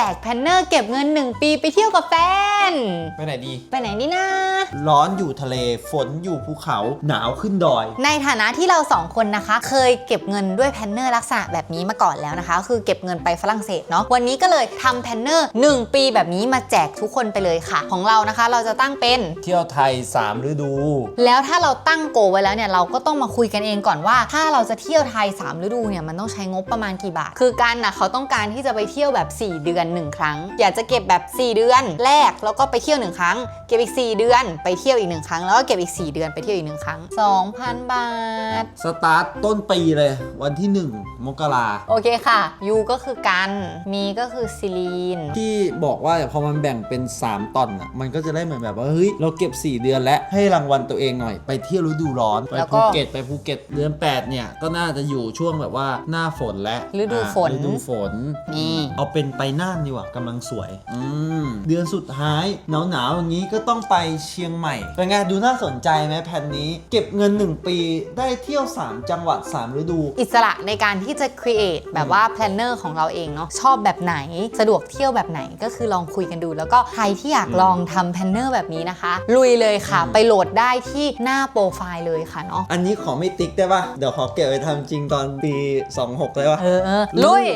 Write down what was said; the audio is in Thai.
จกแพลนเนอร์เก็บเงิน 1 ปีไปเที่ยวกับแฟน ไปไหนดี ไปไหนดีนะ ร้อนอยู่ทะเล ฝนอยู่ภูเขา หนาวขึ้นดอย ในฐานะที่เราสองคนนะคะ เคยเก็บเงินด้วยแพลนเนอร์ลักษณะแบบนี้มาก่อนแล้วนะคะก็คือเก็บเงินไปฝรั่งเศสเนาะ วันนี้ก็เลยทำแพลนเนอร์ 1 ปีแบบนี้มาแจกทุกคนไปเลยค่ะ ของเรานะคะเราจะตั้งเป็น เที่ยวไทย 3 ฤดู แล้วถ้าเราตั้งโกลไว้แล้วเนี่ยเราก็ต้องมาคุยกันเองก่อนว่า ถ้าเราจะเที่ยวไทย 3 ฤดูเนี่ยมันต้องใช้งบประมาณกี่บาท คือกันนะเขาต้องการที่จะไปเที่ยวแบบ 4 เดือน 1 ครั้ง อยากจะเก็บแบบ 4 เดือน แรกแล้วก็ไปเที่ยว 1 ครั้ง เก็บอีก 4 เดือนไปเที่ยวอีก1ครั้ง แล้วก็เก็บอีก 4 เดือนไปเที่ยวอีก1ครั้ง 2,000 บาท สตาร์ทต้นปีเลย วันที่ 1 มกราโอเคค่ะยูก็คือกัน มีก็คือซิลีน ที่บอกว่าพอมันแบ่งเป็น 3 ตอนอะมันก็จะได้เหมือนแบบว่าเฮ้ยเราเก็บ 4 เดือนแล้วให้รางวัลตัวเองหน่อย ไปเที่ยวฤดูร้อนไปแล้วก็ภูเก็ตไปภูเก็ตเดือน8เนี่ยก็น่าจะอยู่ช่วงแบบว่าหน้าฝนและฤดูฝน อะฤดูฝน นี่ เอาเป็นไปน่านดีกว่ากำลังสวย อืม เดือนสุดท้ายหนาวหนาวๆอย่างนี้ก็ต้องไปเชียงใหม่ เป็นไงดูน่าสนใจไหมแผนนี้ เก็บเงิน 1 ปีได้เที่ยว 3 จังหวัด 3 ฤดู อิสระในการที่จะ create แบบว่าแพลนเนอร์ของเราเองเนาะชอบแบบไหนสะดวกเที่ยวแบบไหนก็คือลองคุยกันดู แล้วก็ใครที่อยากลองทำแพลนเนอร์แบบนี้นะคะ ลุยเลยค่ะอืมไปโหลดได้ที่หน้าโปรไฟล์เลยค่ะเนาะอันนี้ขอไม่ติ๊กได้ปะเดี๋ยวขอเก็บไว้ทำจริงตอนปี 26ได้ปะเออเออลุย